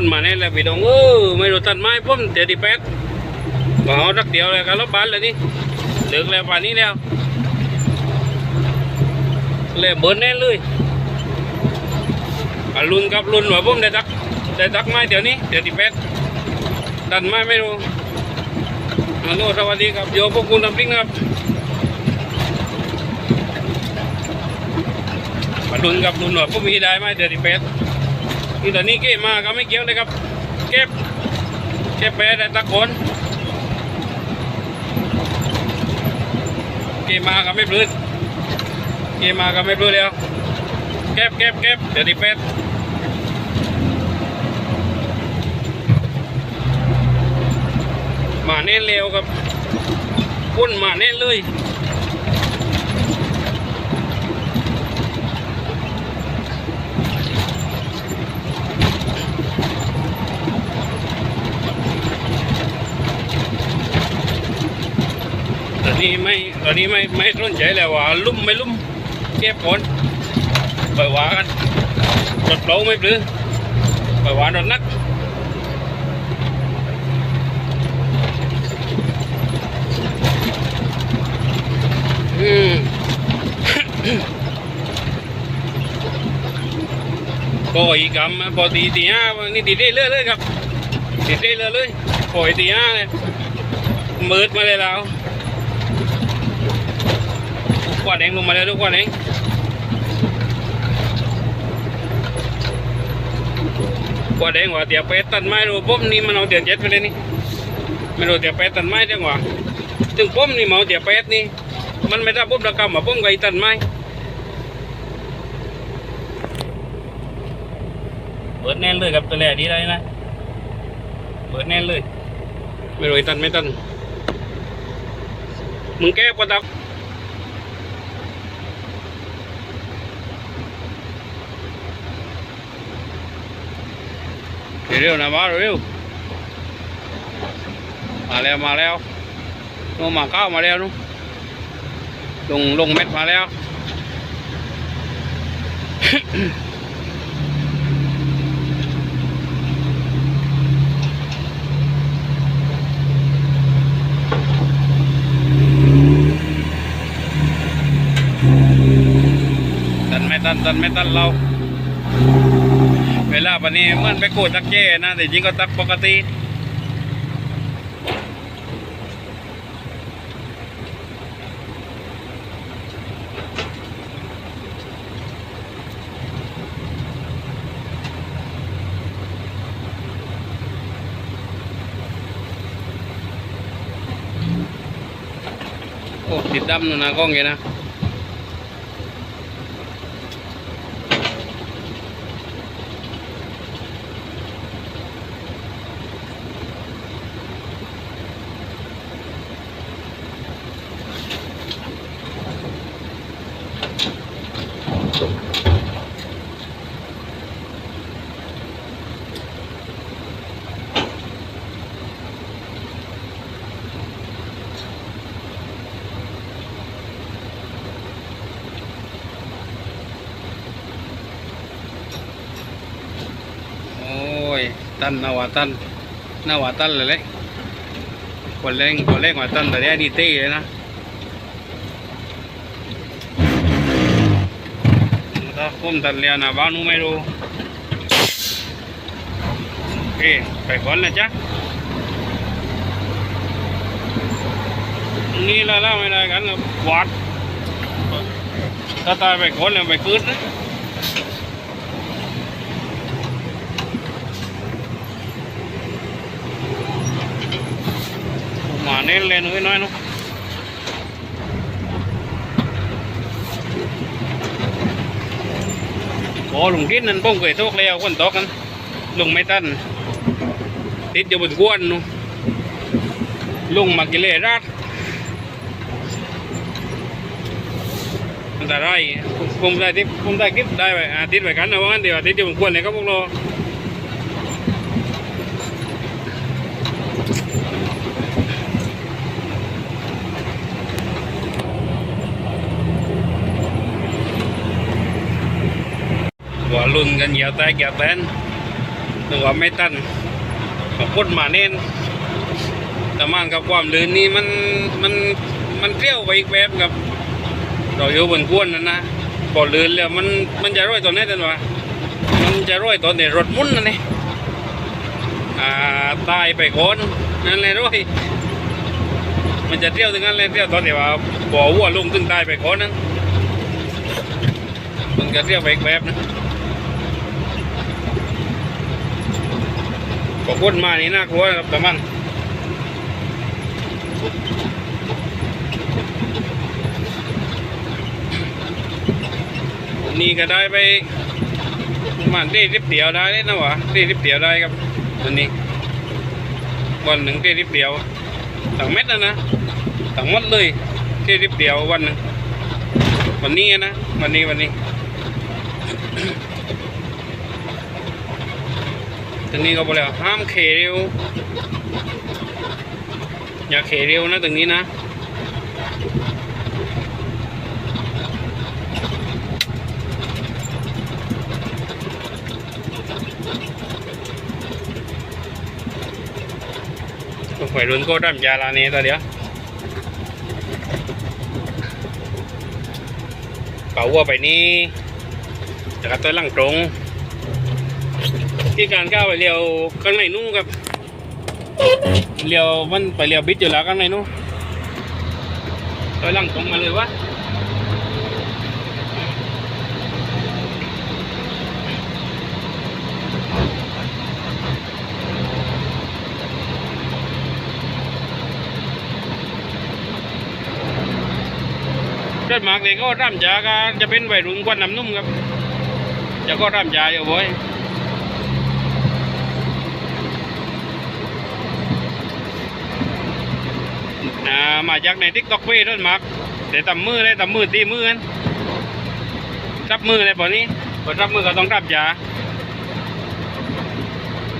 คนมาเนี่ยแหละพี่น้องเออไม่รู้ตันไม้ผมเดี๋ยวที่แปดก็เอาสักเดียวเลยกันรถบัสเลยนี่เลิกแล้วป่านนี้แล้วเลยเบิร์นแน่เลยอะลุนกับลุนว่าผมได้ตักได้ตักไม้เดี๋ยวนี้เดี๋ยวที่แปดตันไม้ไม่รู้ฮัลโหลสวัสดีครับโยพวกคุณทำพริกนะครับมาลุนกับลุนว่าผมมีได้ไหมเดี๋ยวที่แปด นี่ตอนนี้เก็บมาก็ไม่เกี่ยวเลยครับ เก็บ เก็บไปได้ตะโกนเก็บมาก็ไม่ปลื้ดเก็บมาก็ไม่ปลื้ดแล้ว เก็บเก็บเก็บเดี๋ยวดิเป็ดมาเน้นเร็วครับพุ่นมาเน้นเลย อนนี้ไม่ตอนนี้ไม่ไม่สนใจแล้วว่าลุ่มไม่ลุ่มเก็บก่อนปล่อยว่ากันรถเปล่าไม่ปลื้มปล่อยว่ารถนักอืมก็อีกคำพอตีตีห้านี่ตีได้เรื่อยเลยครับตีได้เรื่อยเลยปล่อยตีห้าเลยมืดมาเลยแล้ว กวาดเองลงมาแล้วทุกกวาดเองกวาดเองว่าเดี๋ยวไปตัดไม้ดูปุ๊บนี่มันเอาเดี๋ยวเจ็ดไปเลยนี่ไม่รู้เดี๋ยวไปตัดไม้จังหวะถึงปุ๊บนี่มันเอาเดี๋ยวไปนี่มันไม่ได้ปุ๊บระกำมาปุ๊บไงตัดไม้เปิดแน่นเลยกับตัวแรกนี้ได้นะเปิดแน่นเลย ไม่รู้อ้ตันไม่ตันมึงแก้ปะตับ เร็วนะมาเร็วมาแล้วมาแล้วนู่นมาข้าวมาแล้วนู่นลงลงเม็ดมาแล้วตันไม่ตันตันไม่ตันเรา เวลาปานนี้มันไปโกดตักเจ้นะ แต่จริงก็ตักปกติโอ้ติดดำนู่นนะกล้องเงี้ยนะ โอ้ ยตันนาวาตันนาวาตันเลยเลยคนเล่งคนเล่งว่าตันแต่เนี้ยดีตี้เลยนะถ้าผมตันเรียนนะบ้านนู้นไม่รู้โอเคไปก่อนนะจ๊ะนี่ละละไม่ได้กันนะวัดถ้าตายไปก่อนแล้วไปคืนน เน้นเลยน้อยน้อยๆเนาะโอ้ลุงทิศนั่นป้องเคยโทกแล้วคนตอกกันลุงไม่ตันติดอยู่บนกวนนู่นลุงมากิเลราดอันตรายผมได้ทิปผมได้คลิปได้ไปอาทิตย์ไปกันนะว่างั้นเดี๋ยวอาทิตย์อยู่บนกวนเลยครับพวกเรา ลุนกันเหยียวแตกเหยียวแตนหรือว่าไม่ตันก็พ่นมาเน้นแต่มันกับความลื่นนี่มันมันมันเปรี้ยวไปอีกแบบกับเราอยู่บนกวนนั่นนะพอลื่นแล้วมันมันจะร่อยตอนไหนี้ตันวะมันจะร่อยตอนในรถมุนนั่นเองอ่าตายไปก่อนนั่นเลยร่อยมันจะเที่ยวถึงนั้นเลยเที่ยวตอนที่ว่าบ่อวัวลุงตึงตายไปก่อนนั้นมันจะเที่ยวไปอีกแบบนะ พอพ่นมานี่น่ากลัวนะครับแต่มันนี่ก็ได้ไปมันได้ริบเดียวได้เลยนะวะได้ริบเดียวได้ครับวันนี้วันหนึ่งได้ริบเดียวต่างเม็ดนะนะต่างหมดเลยได้ริบเดียววันหนึ่งวันนี้นะวันนี้วันนี้ ตรงนี้ก็บอกแล้วห้ามเขเร็ว อย่าเขเร็วนะตรงนี้นะหวยรุนก็ดั้มยาลานี้ตัวเดียวเป่าว่าไปนี้จะครับตัวล่างตรง ที่การก้าวไปเลี้ยวข้างในนู้ครับเลี้ยวมันไปเลี้ยวบิดอยู่แล้วข้างในนู้นตัวหลังตรงมาเลยวะเดินมากเลยก็ร่ำยาก็จะเป็นวัยรุ่นกว่าน้ำนุ่มครับจะก็ร่ำยาอยู่บ่อย มาจากในทิกตอกเว้ยต้นมักเดี๋ยวตำมือเลยตำมือตีมือกันจับมือเลยปอนี้พอจับมือก็ต้องรับยา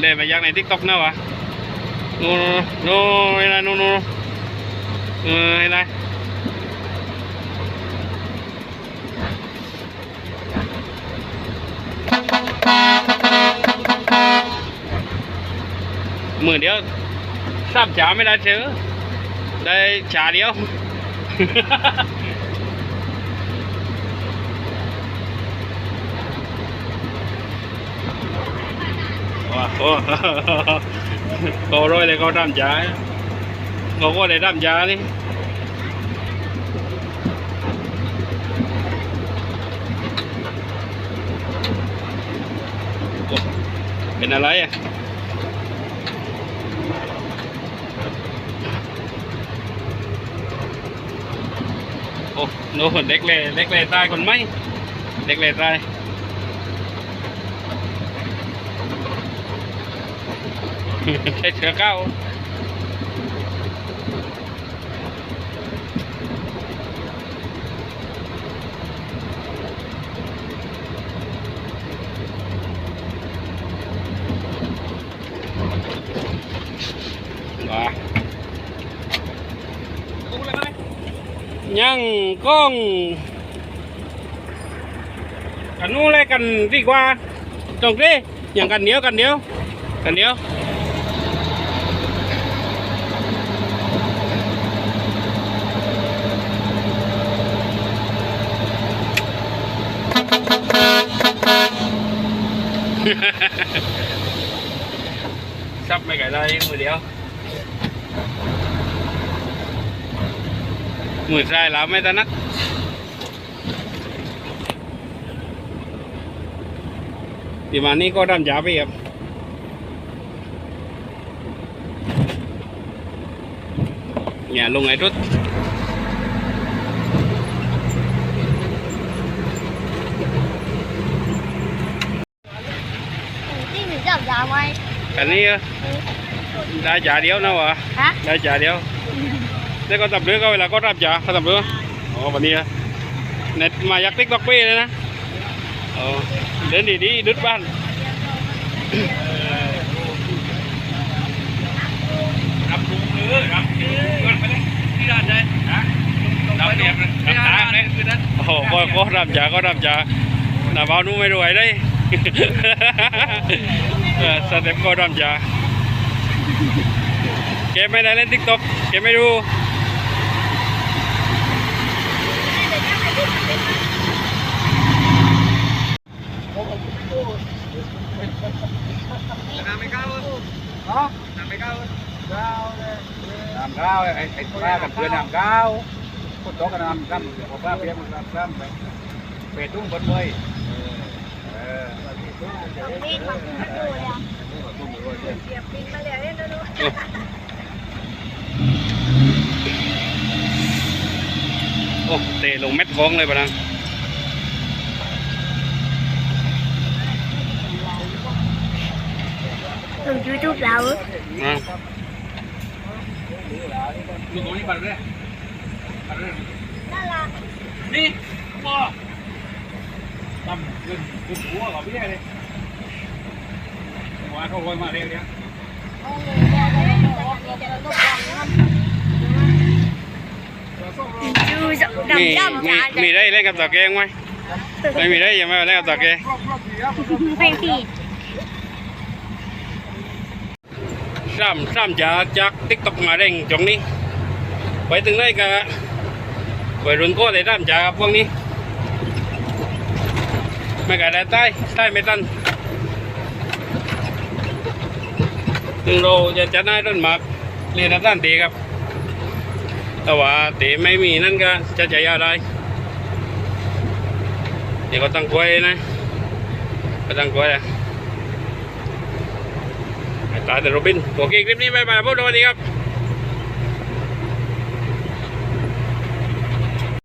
เลยมาจากในทิกตอกนะวะนู่นนู่นอ้นั่นนู่นนู่นเอออ้นั่นมือเดียวทราบจ๋าไม่ได้เจอ ได้ชาเดียวว้าวโอ้เขาร้อยเลยเขาทำยาเขาก็เลยทำยานี่ โน่นเด็กเลยเด็กเลยตายคนไหมเด็กเลยตายใช้เชือเก้าว้า ตรงนี้อย่างกันเดียวกันเดียวกันเดียว sắp mấy cái đây mười đéo muisai là mấy ta nát thì mà ní có đam giá bây giờ nhà luôn ấy rút cái này đã trả điếu nào à? Hả? Đã trả điếu. จ่าเดียวได้ก็ตับเรือก็เวลาก็รับจ่าเขาตับเรืออ๋อวันนี้อะเน็ตมายักติ๊กต็อกเป้เลยนะอ๋อเดินดีดีๆดึดบ้านรับรู้เออรับเออก่อนไปเลยที่ร้านได้ฮะรับเรียบรับตาเลยคือนั้นโอ้โหก็ก็รับจ่าก็รับจ่าหน้าบ้านนู้นไม่รวยได้เออสเต็ปก็ดอมจ้าเกมไม่ได้เล่นทิกตอกเกมไม่รู้ น้ำไม่เข้าเนาะน้ำเข้าเข้าเลยน้ำเข้าไอ้ไอ้ปลากันเพื่อนน้ำเข้าคนโตกันน้ำซ้ำพอปลาเพียงมันน้ำซ้ำไปเป็ดตุ้งบนเลยเออมีดมาดูเลยอะเสียบปิงมาเลยเล่นดูโอ้เตะลงเม็ดท้องเลยปะนัง ลงยูทูบแล้วนะลูกของนี่ปัดเลยปัดเลยน่ารักนี่พ่อตั้มขึ้ นขึ้นหัวกับพี่เลยหัวเขาโวยมาเร็วเนี่ยโอ้โหบอกเลยแต่นี่จะต้องบอกยูจะมีดำมีดำจ้ามีได้เล่นกับตาแกงไหมไม่มีได้ยังไม่เล่นกับตาแกงไม่ผิดซ้ำซ้ำจากจากติ๊กต็อกมาเร่งจงนี้ ไปถึงไหนก็วัยรุ่นก็เลยซ้ำจากพวกนี้ไม่กล้าได้ใต้ใต้ไม่ตันถึงเราจะจัดให้ต้นหมากเรียนด้านตีครับ แต่ว่าตีไม่มีนั่นก็จะใจยาได้เดี๋ยวก็ตั้งกล้วยนะก็ตั้งกล้วยอะ ตาเดนโรบินโอเคคลิปนี้ไปไปพวกเราสวัสดีครับ